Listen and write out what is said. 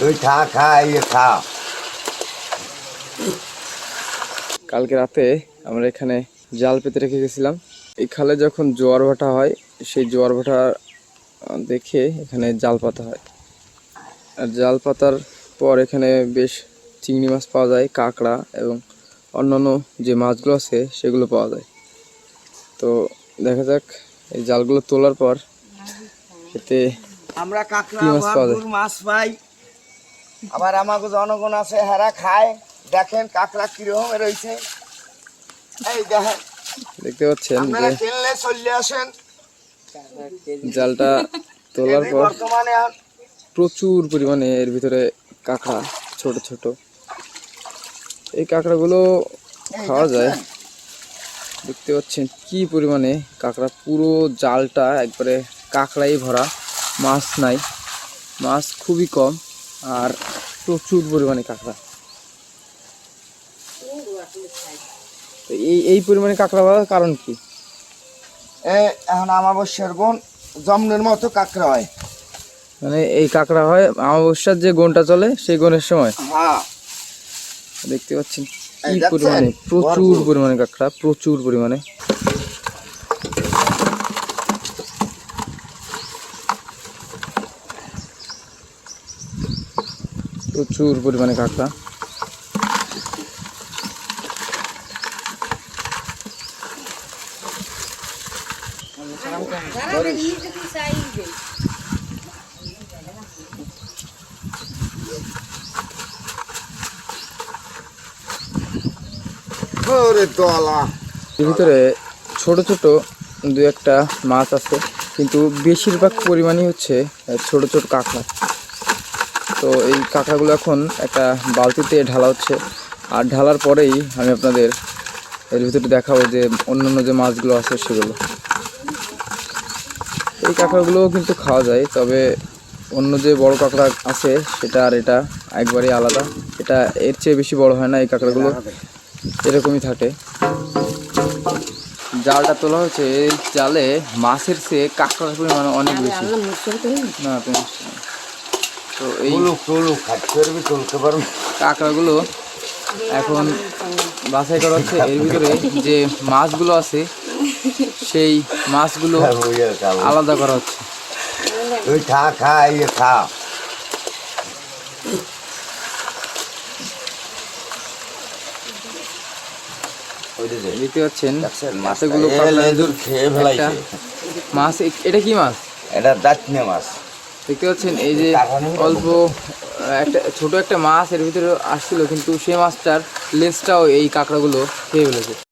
তুই খা খা ইয়ে খা। কালকে রাতে আমরা এখানে জাল পেতে রেখে গেছিলাম। এই খালে যখন জোয়ার ভাটা হয় সেই জোয়ার ভাটা দেখে এখানে জাল পাতা হয়। আর জাল পাতার পর এখানে বেশ চিংড়ি মাছ পাওয়া যায় কাঁকড়া এবং অন্যান্য যে মাছগুলো আছে সেগুলো পাওয়া যায়। তো দেখা যাক এই জালগুলো তোলার পর এতে আমরা কাঁকড়া মাছ পাওয়া যায়? মাছ পাই। আবার আমাকে জনগণ আছে হেরা খায়। দেখেন কাঁকড়া কীরকম রয়েছে। এই দেখেন দেখতে পাচ্ছেন আপনারা কিনলে চলে আসেন। জালটা তোলার পর বর্তমানে প্রচুর পরিমাণে এর ভিতরে কাঁকড়া ছোট ছোট। এই কাঁকড়াগুলো খাওয়া যায়। দেখতে পাচ্ছেন কি পরিমাণে কাঁকড়া পুরো জালটা একবারে কাঁকড়াই ভরা। মাছ নাই। মাছ খুবই কম। আর প্রচুর পরিমাণে কাঁকড়া। তো এই এই পরিমাণে কাঁকড়া পাওয়ার কারণ কি? এ এখন আমাবস্যার বোন জমনের মতো কাঁকড়া হয়। মানে এই কাঁকড়া হয় অমাবস্যার যে গনটা চলে সেই গনের সময়। হ্যাঁ। দেখতে পাচ্ছেন কি পরিমাণে প্রচুর পরিমাণে কাঁকড়া প্রচুর পরিমাণে। প্রচুর পরিমাণে কাঁকড়া। এর ভিতরে ছোট ছোট দু একটা মাছ আছে কিন্তু বেশিরভাগ পরিমাণই হচ্ছে ছোট ছোট কাঁকড়া। তো এই কাঁকড়াগুলো এখন একটা বালতিতে ঢালা হচ্ছে। আর ঢালার পরেই আমি আপনাদের এর ভিতরে দেখাবো যে অন্যান্য যে মাছগুলো আছে সেগুলো। এই কাঁকড়াগুলোও কিন্তু খাওয়া যায় তবে অন্য যে বড় কাঁকড়া আছে সেটা আর এটা একবারেই আলাদা। এটা এর চেয়ে বেশি বড় হয় না এই কাঁকড়াগুলো এরকমই থাকে। জালটা তোলা হয়েছে এই জালে মাছের চেয়ে কাঁকড়ার পরিমাণ অনেক বেশি। না তো এই তুলতে পারবি। কাঁকড়াগুলো এখন বাছাই করা হচ্ছে। এর ভিতরে যে মাছগুলো আছে সেই মাছগুলো আলাদা করা হচ্ছে। তুই খা খা ইয়ে খা। দেখতে পাচ্ছেন মাছ। এটা কি মাছ? এটা দাঁতনে মাছ। দেখতে পাচ্ছেন, এই যে অল্প একটা ছোট একটা মাছ এর ভিতরে আসছিল, কিন্তু সে মাছটার লেজটাও এই কাঁকড়াগুলো খেয়ে ফেলেছে।